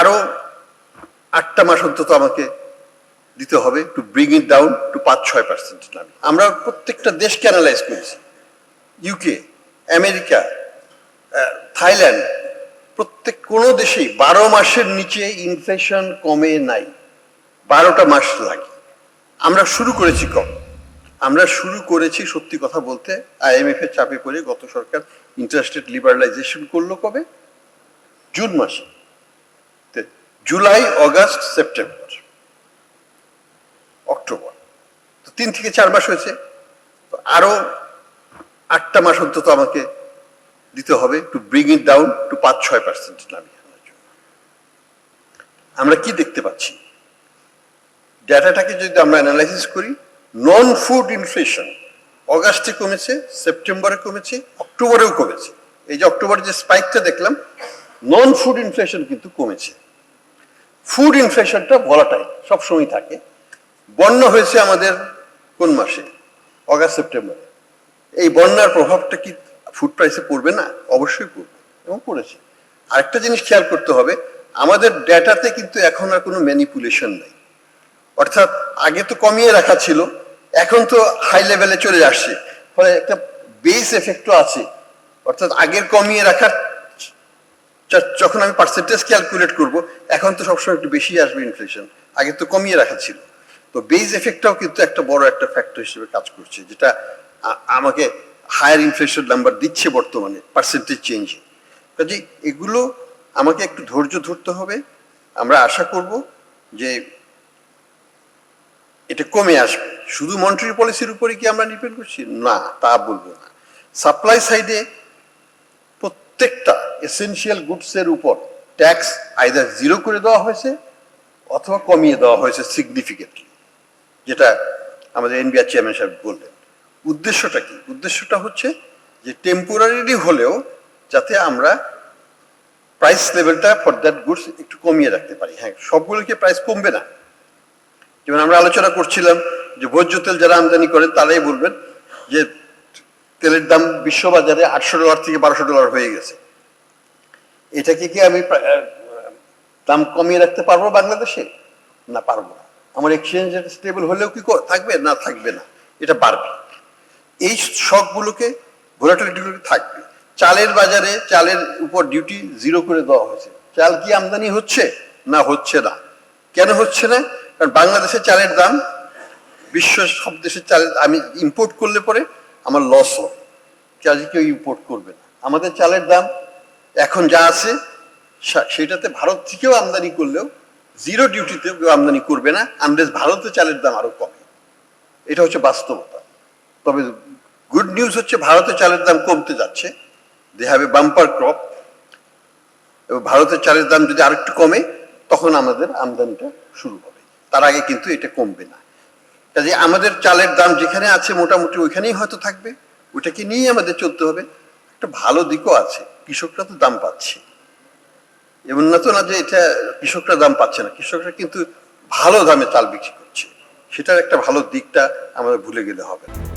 আরও আটটা মাস অন্তত আমাকে দিতে হবে to bring it down to পাঁচ ছয় পার্সেন্ট নামে আমরা প্রত্যেকটা দেশকে অ্যানালাইজ করেছি। ইউকে আমেরিকা থাইল্যান্ড প্রত্যেক কোনো দেশেই বারো মাসের নিচে ইনফ্লেশন কমে নাই। বারোটা মাস লাগে। আমরা শুরু করেছি কম। আমরা শুরু করেছি, সত্যি কথা বলতে আইএমএফ এর চাপে পড়ে গত সরকার ইন্টারেস্টেড লিবারালাইজেশন করল কবে? জুন মাসে। July, August, September, October. তো তিন থেকে চার মাস হয়েছে। তো আরও আটটা মাস অন্তত আমাকে দিতে হবে to bring it down to পাঁচ, ছয় পার্সেন্ট নামিয়ে আনার জন্য। আমরা কি দেখতে পাচ্ছি? ডেটাটাকে যদি আমরা অ্যানালাইসিস করি নন ফুড ইনফ্লেশন অগাস্টে কমেছে, সেপ্টেম্বরে কমেছে, অক্টোবরেও কমেছে। এই যে অক্টোবরে যে স্পাইকটা দেখলাম নন ফুড ইনফ্লেশন কিন্তু কমেছে। ফুড ইনফ্লেশনটা ভলাটাইল সবসময় থাকে। বন্যা হয়েছে আমাদের কোন মাসে? অগাস্ট, সেপ্টেম্বরে। এই বন্যার প্রভাবটা কি ফুড প্রাইসে পড়বে না? অবশ্যই পড়বে এবং পড়েছে। আরেকটা জিনিস খেয়াল করতে হবে, আমাদের ডেটাতে কিন্তু এখন আর কোনো ম্যানিপুলেশন নেই। অর্থাৎ আগে তো কমিয়ে রাখা ছিল, এখন তো হাই লেভেলে চলে আসছে। ফলে একটা বেস এফেক্টও আছে। অর্থাৎ আগের কমিয়ে রাখার যখন আমি পার্সেন্টেজ ক্যালকুলেট করব, এখন তো সবসময় একটু বেশি আসবে ইনফ্লেশন আগে তো কমিয়ে রাখা ছিল। তো বেজ এফেক্টটাও কিন্তু একটা বড় একটা ফ্যাক্টর হিসেবে কাজ করছে, যেটা আমাকে হায়ার ইনফ্লেশন নাম্বার দিচ্ছে বর্তমানে পার্সেন্টেজ চেঞ্জে কাজে এগুলো আমাকে একটু ধৈর্য ধরতে হবে। আমরা আশা করব যে এটা কমে আসবে। শুধু মনিটারি পলিসির উপরে কি আমরা ডিপেন্ড করছি? না, তা বলব না। সাপ্লাই সাইডে প্রত্যেকটা এসেনশিয়াল গুডসের উপর ট্যাক্স আইদার জিরো করে দেওয়া হয়েছে অথবা কমিয়ে দেওয়া হয়েছে সিগনিফিকেন্টলি যেটা আমাদের এনবিআর চেয়ারম্যান সাহেব বললেন। উদ্দেশ্যটা কি? উদ্দেশ্যটা হচ্ছে যে টেম্পোরারিলি হলেও যাতে আমরা প্রাইস লেভেলটা ফর দ্যাট গুডস একটু কমিয়ে রাখতে পারি। হ্যাঁ সবগুলোকে প্রাইস কমবে না। যেমন আমরা আলোচনা করছিলাম যে ভোজ্য তেল যারা আমদানি করেন তারাই বলবেন যে তেলের দাম বিশ্ববাজারে আটশো ডলার থেকে বারোশো ডলার হয়ে গেছে। এটাকে কি আমি দাম কমিয়ে রাখতে পারব বাংলাদেশে? না পারব না। আমার এক্সচেঞ্জ স্টেবল হলেও কি থাকবে? না থাকবে না। এটা বাড়বে। এই শখগুলোকে ভোলাটিলিটিগুলোকে থাকবে। চালের বাজারে চালের উপর ডিউটি জিরো করে দেওয়া হয়েছে। চাল কি আমদানি হচ্ছে? না হচ্ছে না। কেন হচ্ছে না? কারণ বাংলাদেশে চালের দাম, বিশ্ব সব দেশের চালের আমি ইম্পোর্ট করলে পরে আমার লস হবে। কাজে কেউ ইম্পোর্ট করবে না। আমাদের চালের দাম এখন যা আছে সেটাতে ভারত থেকেও আমদানি করলেও জিরো ডিউটিতে কেউ আমদানি করবে না আনলেস ভারতে চালের দাম আরও কমে। এটা হচ্ছে বাস্তবতা। তবে গুড নিউজ হচ্ছে ভারতে চালের দাম কমতে যাচ্ছে। They have a bumper crop এবং ভারতের চালের দাম যদি আরেকটু কমে, তখন আমাদের আমদানিটা শুরু হবে। তার আগে কিন্তু এটা কমবে না। কাজে আমাদের চালের দাম যেখানে আছে, মোটামুটি ওইখানেই হয়তো থাকবে। ওইটাকে নিয়ে আমাদের চলতে হবে। একটা ভালো দিকও আছে। কৃষকরা তো দাম পাচ্ছে। এমন না তো না যে এটা কৃষকরা দাম পাচ্ছে না, কৃষকরা কিন্তু ভালো দামে চাল বিক্রি করছে। সেটার একটা ভালো দিকটা আমাদের ভুলে গেলে হবে। না